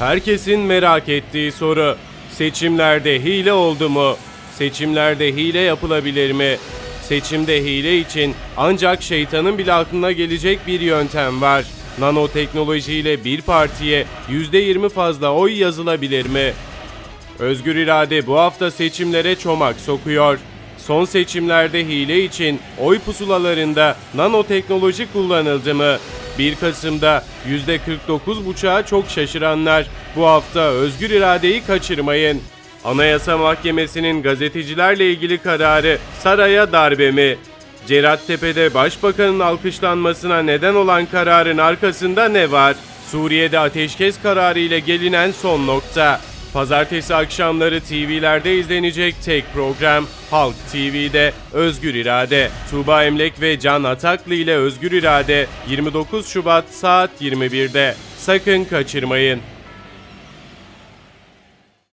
Herkesin merak ettiği soru. Seçimlerde hile oldu mu? Seçimlerde hile yapılabilir mi? Seçimde hile için ancak şeytanın bile aklına gelecek bir yöntem var. Nanoteknolojiyle bir partiye %20 fazla oy yazılabilir mi? Özgür irade bu hafta seçimlere çomak sokuyor. Son seçimlerde hile için oy pusulalarında nanoteknoloji kullanıldı mı? 1 Kasım'da %49,5'a çok şaşıranlar bu hafta özgür iradeyi kaçırmayın. Anayasa Mahkemesi'nin gazetecilerle ilgili kararı saraya darbe mi? Cerattepe'de başbakanın alkışlanmasına neden olan kararın arkasında ne var? Suriye'de ateşkes kararı ile gelinen son nokta. Pazartesi akşamları TV'lerde izlenecek tek program Halk TV'de Özgür İrade. Tuğba Emlek ve Can Ataklı ile Özgür İrade 29 Şubat saat 21'de. Sakın kaçırmayın.